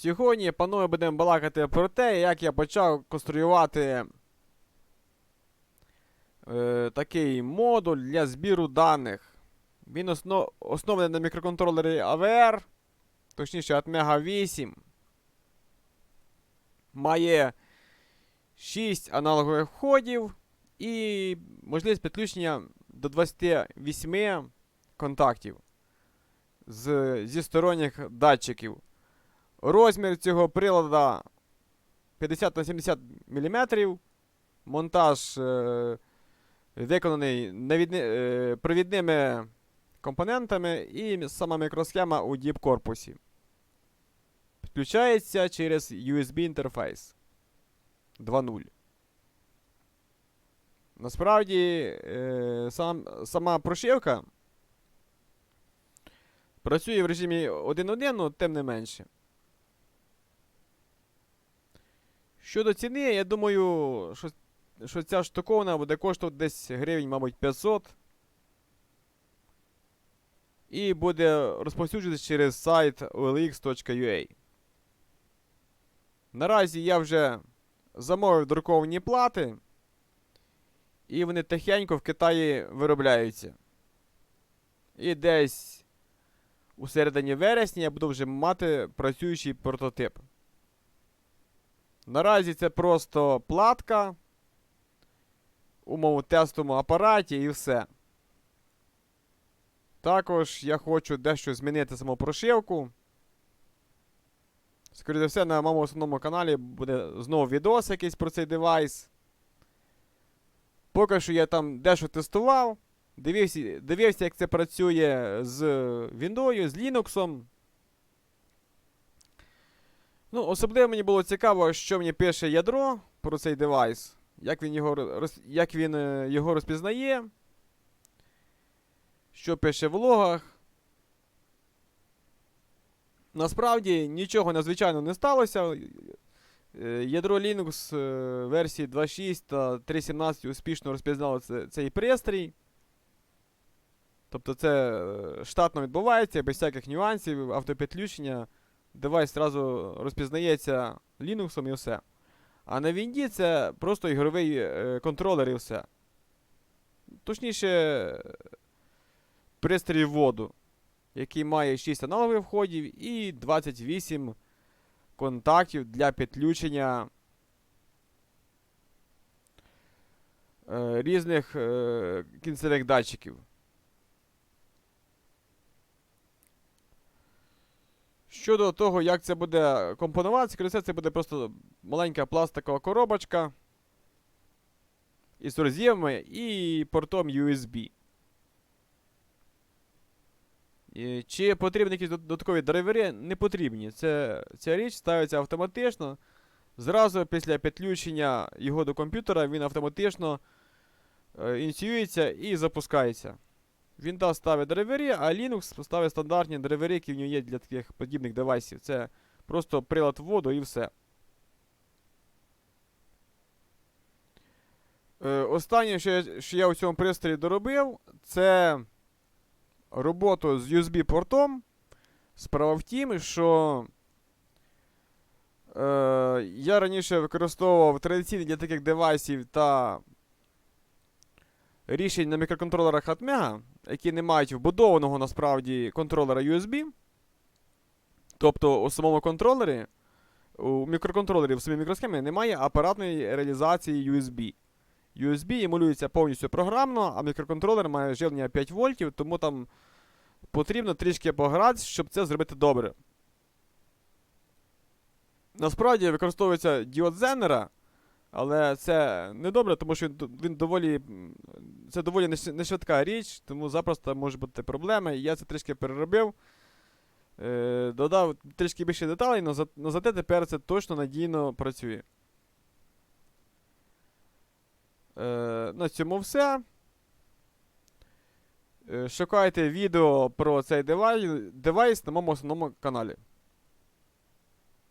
Сьогодні, панове, будемо балакати про те, як я почав конструювати е, такий модуль для збіру даних. Він осно, оснований на мікроконтролері AVR, точніше Atmega 8. Має 6 аналогових входів і можливість підключення до 28 контактів з, зі сторонніх датчиків. Розмір цього прилада 50 на 70 мм. Монтаж е, виконаний навідни, е, провідними компонентами і сама мікросхема у діп корпусі. Підключається через USB інтерфейс 2.0. Насправді, е, сам, сама прошивка працює в режимі 1.1, але тим не менше. Щодо ціни, я думаю, що, що ця штуковина буде коштувати десь гривень, мабуть, 500. І буде розповсюджуватися через сайт olx.ua. Наразі я вже замовив друковані плати. І вони тихенько в Китаї виробляються. І десь у середині вересня я буду вже мати працюючий прототип. Наразі це просто платка у моєму тестовому апараті і все. Також я хочу дещо змінити саму прошивку. Скоріше все, на моєму основному каналі буде знову відос якийсь про цей девайс. Поки що я там дещо тестував. Дивився, дивився, як це працює з Windows, з Linux. Ну, особливо мені було цікаво, що мені пише ядро про цей девайс, як він його, роз, як він е, його розпізнає, що пише в логах. Насправді нічого надзвичайного не сталося. Е, Ядро Linux е, версії 2.6 та 3.17 успішно розпізнало цей пристрій. Тобто це штатно відбувається, без всяких нюансів, автопідключення. Девайс одразу розпізнається Linux і все. А на Вінді це просто ігровий е, контролер і все. Точніше, пристрій вводу, який має 6 аналогових входів і 28 контактів для підключення е, різних е, кінцевих датчиків. Щодо того, як це буде компонуватися, скоріше це буде просто маленька пластикова коробочка із роз'ємами і портом USB. І Чи потрібні якісь додаткові драйвери? Не потрібні. Це, ця річ ставиться автоматично. Зразу після підключення його до комп'ютера він автоматично е, ініціюється і запускається. Windows ставить драйвери, а Linux ставить стандартні драйвери, які в нього є для таких подібних девайсів. Це просто прилад вводу і все. Е, останнє, що я, що я у цьому пристрої доробив, це роботу з USB-портом. Справа в тім, що е, я раніше використовував традиційні для таких девайсів та рішень на мікроконтролерах Atmega, які не мають вбудованого насправді контролера USB. Тобто у самому контролері, у мікроконтролері в самій мікросхемі немає апаратної реалізації USB. USB емулюється повністю програмно, а мікроконтролер має живлення 5 вольтів, тому там потрібно трішки погратися, щоб це зробити добре. Насправді використовується діод Зенера, але це не добре, тому що він, доволі. Це доволі не швидка річ, тому запросто можуть бути проблеми. Я це трішки переробив. Е, додав трішки більше деталей, але за, зате тепер це точно надійно працює. Е, на цьому все. Е, Шукайте відео про цей девайс на моєму основному каналі.